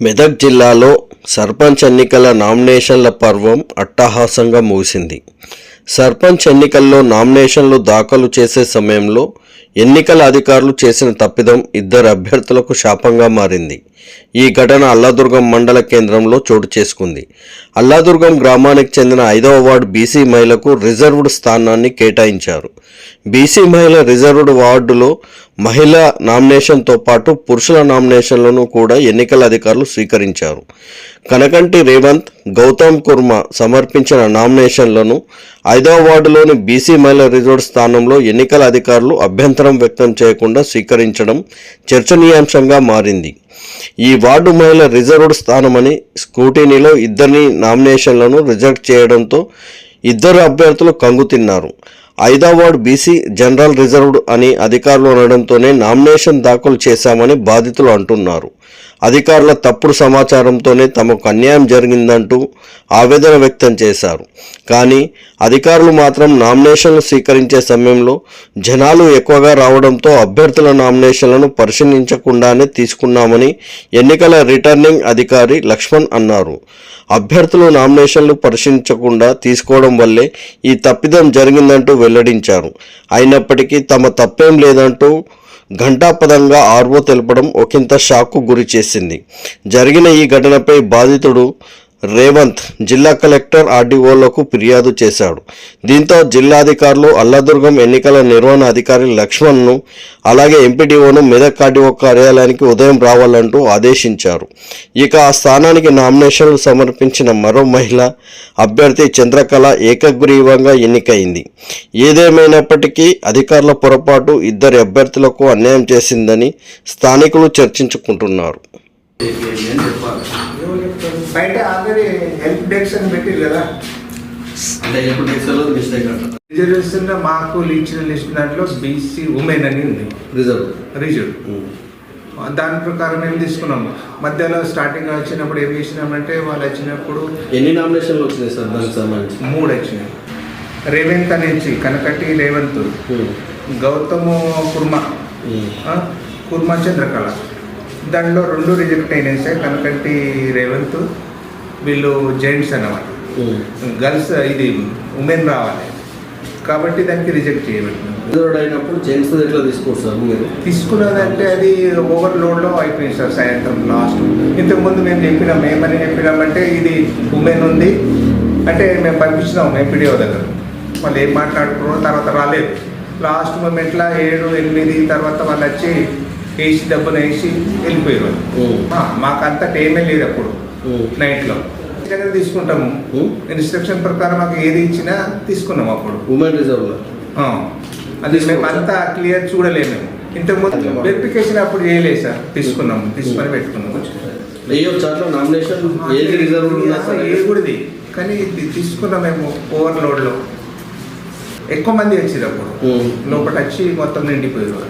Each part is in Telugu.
మెదక్ జిల్లాలో సర్పంచ్ ఎన్నికల నామినేషన్ల పర్వం అట్టహాసంగా ముగిసింది. సర్పంచ్ ఎన్నికల్లో నామినేషన్లు దాఖలు చేసే సమయంలో ఎన్నికల అధికారులు చేసిన తప్పిదం ఇద్దరు అభ్యర్థులకు శాపంగా మారింది. ఈ ఘటన అల్లాదుర్గం మండల కేంద్రంలో చోటు చేసుకుంది. అల్లాదుర్గం గ్రామానికి చెందిన ఐదవ వార్డు బీసీ మహిళకు రిజర్వ్డ్ స్థానాన్ని కేటాయించారు. బీసీ మహిళ రిజర్వ్డ్ వార్డులో మహిళ నామినేషన్తో పాటు పురుషుల నామినేషన్లను కూడా ఎన్నికల అధికారులు స్వీకరించారు. కనకంటి రేవంత్ గౌతమ్ కుర్మ సమర్పించిన నామినేషన్లను ఐదవ వార్డులోని బీసీ మహిళ రిజర్వ్డ్ స్థానంలో ఎన్నికల అధికారులు అభ్యంతరం వ్యక్తం చేయకుండా స్వీకరించడం చర్చనీయాంశంగా మారింది. ఈ వార్డు మహిళ రిజర్వ్డ్ స్థానమని స్క్రూటినీలో ఇద్దరిని నామినేషన్లను రిజెక్ట్ చేయడంతో ఇద్దరు అభ్యర్థులు కంగుతిన్నారు ఐదవ బీసీ జనరల్ రిజర్వ్డ్ అని అధికారులు అనడంతోనే నామినేషన్ దాఖలు చేశామని బాధితులు అంటున్నారు. అధికారుల తప్పుడు సమాచారంతోనే తమకు అన్యాయం జరిగిందంటూ ఆవేదన వ్యక్తం చేశారు. కానీ అధికారులు మాత్రం నామినేషన్లు స్వీకరించే సమయంలో జనాలు ఎక్కువగా రావడంతో అభ్యర్థుల నామినేషన్లను పరిశీలించకుండానే తీసుకున్నామని ఎన్నికల రిటర్నింగ్ అధికారి లక్ష్మణ్ అన్నారు. అభ్యర్థులు నామినేషన్లు పరిశీలించకుండా తీసుకోవడం వల్లే ఈ తప్పిదం జరిగిందంటూ వెల్లడించారు. అయినప్పటికీ తమ తప్పేం లేదంటూ ఘంటాపదంగా ఆర్వో తెలపడం ఒకంత షాక్కు గురి చేసింది జరిగిన ఈ ఘటనపై బాధితుడు రేవంత్ జిల్లా కలెక్టర్ ఆర్డీఓలకు ఫిర్యాదు చేశాడు. దీంతో జిల్లాధికారులు అల్లదుర్గం ఎన్నికల నిర్వహణ అధికారి లక్ష్మణ్ను అలాగే ఎంపీడీఓను మెదక్ ఆర్డీఓ కార్యాలయానికి ఉదయం రావాలంటూ ఆదేశించారు. ఇక ఆ స్థానానికి నామినేషన్లు సమర్పించిన మరో మహిళ అభ్యర్థి చంద్రకళ ఏకగ్రీవంగా ఎన్నికైంది. ఏదేమైనప్పటికీ అధికారుల పొరపాటు ఇద్దరి అభ్యర్థులకు అన్యాయం చేసిందని స్థానికులు చర్చించుకుంటున్నారు. బయట ఆల్రెడీ హెల్ప్ డెస్క్ అని పెట్టిరు కదా. అంటే మిస్టేక్లో మాకు ఇచ్చిన లిస్ట్ దాంట్లో బీసీ ఉమెన్ అని ఉంది. రిజర్వ్. రిజర్వ్. దాని ప్రకారం మేము తీసుకున్నాం మధ్యలో స్టార్టింగ్ వచ్చినప్పుడు ఏం చేసినామంటే వాళ్ళు వచ్చినప్పుడు ఎన్ని నామినేషన్లు వచ్చినాయి సార్ దానికి సంబంధించి? మూడు వచ్చినాయి. రేవంత్ నుంచి కనకటి రేవంత్. గౌతము కుర్మ. కుర్మ చంద్రకళ. దాంట్లో రెండు రిజెక్ట్ అయినాయి సార్. కనకంటి రేవంత్ వీళ్ళు జెంట్స్ అన్నమాట. గర్ల్స్ ఇది ఉమెన్ రావాలి. కాబట్టి దానికి రిజెక్ట్ అయినప్పుడు జెంట్స్ ఎట్లా తీసుకోవచ్చు సార్ మీరు? తీసుకున్నదంటే అది ఓవర్లోడ్లో అయిపోయింది సార్ సాయంత్రం లాస్ట్. ఇంతకుముందు మేము చెప్పినాం ఏమని చెప్పినామంటే ఇది ఉమెన్ ఉంది. అంటే మేము పంపించినాం ఎంపీడీఓ దగ్గర. వాళ్ళు ఏం మాట్లాడుకున్నారో తర్వాత రాలేదు. లాస్ట్ మూమెంట్లో ఏడు ఎనిమిది తర్వాత వాళ్ళు వచ్చి వేసి డబ్బులు వేసి వెళ్ళిపోయారు. వాళ్ళు. ఆ, మాకంత టైమే లేదు అప్పుడు. నైట్లో. దగ్గర తీసుకుంటాము. ఇన్స్ట్రక్షన్ ప్రకారం మాకు ఏది ఇచ్చినా తీసుకున్నాం అప్పుడు. ఉమెన్ రిజర్వ్లో. ఆ, అది మేము అంతా క్లియర్ చూడలేము ఇంతకుముందు వెరిఫికేషన్ అప్పుడు చేయలేదు సార్. తీసుకున్నాం తీసుకొని పెట్టుకున్నాం వేయొచ్చు అట్లా నామినేషన్ ఏది రిజర్వ్ ఉన్నా సరే. ఏ గుడిది కానీ ఇది తీసుకున్నాం మేము ఓవర్లోడ్లో ఎక్కువ మంది వచ్చింది అప్పుడు. లోపల వచ్చి మొత్తం నిండిపోయారు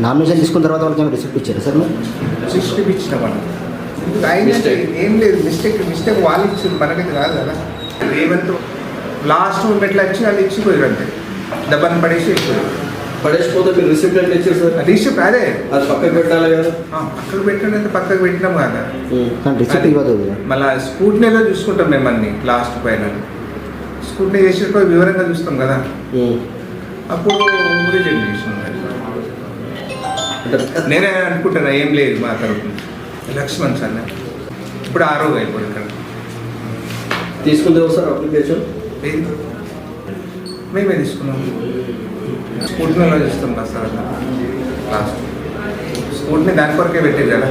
నామినేషన్ తీసుకున్న తర్వాత వాళ్ళకి ఏమైనా రిసిప్ట్ ఇచ్చారా సార్ మీరు? సిక్స్టీ ఇచ్చిన Mistake. ఏం లేదు మిస్టేక్ మిస్టేక్ వాళ్ళు ఇచ్చారు మనకైతే రాదు కదా. రేవంత్ లాస్ట్ మూమెంట్లో వచ్చి వాళ్ళు ఇచ్చిపోయారు అంతే. డబ్బని పడేసి వెళ్ళిపోయారు పడేసిపోతే మీరు రిసిప్ట్ అంటే ఇచ్చారు సార్? రిసిప్ట్ అదే. అది పక్కకు పెట్టాలి కదా. ఆ, పక్కకు పెట్టినంత పక్కకు పెట్టినాం కదా. కానీ రిసిప్ట్ ఇవ్వదు మళ్ళీ స్కూట్నీలో చూసుకుంటాం మేము అన్ని లాస్ట్ పైన? స్కూట్నీ చేసేటప్పుడు వివరంగా చూస్తాం కదా. అప్పుడు రిజెక్ట్ చేసినాం అంటే నేనే అనుకుంటున్నా ఏం లేదు మా తరఫున లక్ష్మణ్ సార్ ఇప్పుడు ఆరో అయిపోయి ఇక్కడ. తీసుకుంటే సార్ అప్లికేషన్? ఏది? మేమే తీసుకున్నాం. స్కూట్నీలో చూస్తాం కదా సార్ లాస్ట్. స్కూట్నీ దాని కొరకే పెట్టేది కదా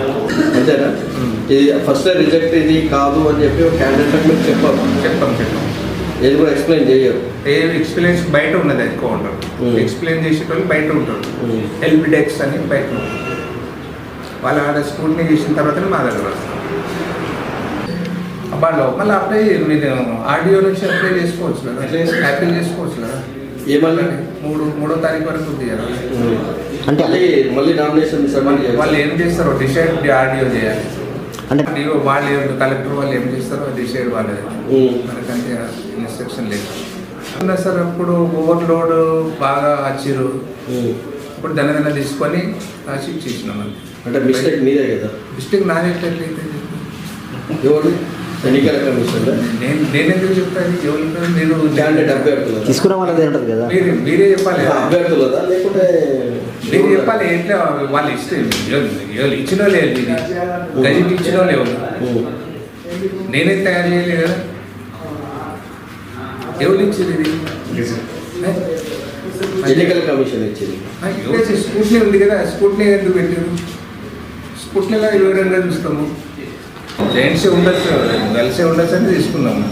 అంతేనా ఇది ఫస్ట్ రిజెక్ట్ ఇది కాదు అని చెప్పి ఒక క్యాండిడేట్ మీరు చెప్పారు చెప్తాం చెప్తాం ఏది కూడా ఎక్స్ప్లెయిన్ చేయరు. ఏ ఎక్స్పీరియన్స్ బయట ఉన్నది ఎక్కువ ఉంటారు Hmm. ఎక్స్ప్లెయిన్ చేసేటోళ్ళు బయట ఉంటారు. హెల్ప్ డెస్క్ అని బయట వాళ్ళ ఆడ స్కూట్నీ చేసిన తర్వాతనే మా దగ్గర వస్తారు అబ్బా లోపల అప్లై మీరు ఆడియో నుంచి అప్లై చేసుకోవచ్చు కదా. అప్లై చేసుకోవచ్చు కదా. ఏమన్నా మూడు మూడో తారీఖు వరకు ఉంది కదా. అంటే మళ్ళీ నామినేషన్ వాళ్ళు ఏం చేస్తారో. డిసైడ్ ఆడియో చేయాలి. అంటే వాళ్ళు కలెక్టర్ వాళ్ళు ఏం చేస్తారో డిసైడ్ వాళ్ళది. ఉమ్. మనకంటే ఇన్స్ట్రక్షన్ లేదు. సార్ అప్పుడు ఓవర్లోడ్ బాగా వచ్చిర్రు ఉమ్. ఇప్పుడు దనదన తీసుకొని రాసి అంతే. అంటే మిస్టేక్ మీదే కదా? మిస్టేక్ నాదే ఎట్లయితే ఎవరు ఎన్నికల కమిషన్ నేను నేను ఎందుకు చెప్తాను ఎవరు మీరు క్యాండిడేట్ అభ్యర్థులు తీసుకున్న వాళ్ళది ఉంటుంది కదా? మీరు మీరే చెప్పాలి. అభ్యర్థులదా? లేకుంటే మీరు చెప్పాలి. ఎట్లా? వాళ్ళు ఇష్టం ఇచ్చిన వాళ్ళు గజెట్ ఇచ్చిన వాళ్ళు. నేనే తయారు చేయలేదు కదా. ఎవరు ఇచ్చింది ఇది? ఎన్నికల కమిషన్ ఇచ్చింది? స్కూట్నీ ఉంది కదా. స్కూట్నీ ఎందుకు పెట్టారు? స్కూట్నీలో వివరంగా చూస్తాము. జెంట్స్ ఉండొచ్చు కలిసి ఉండొచ్చు అని తీసుకున్నాము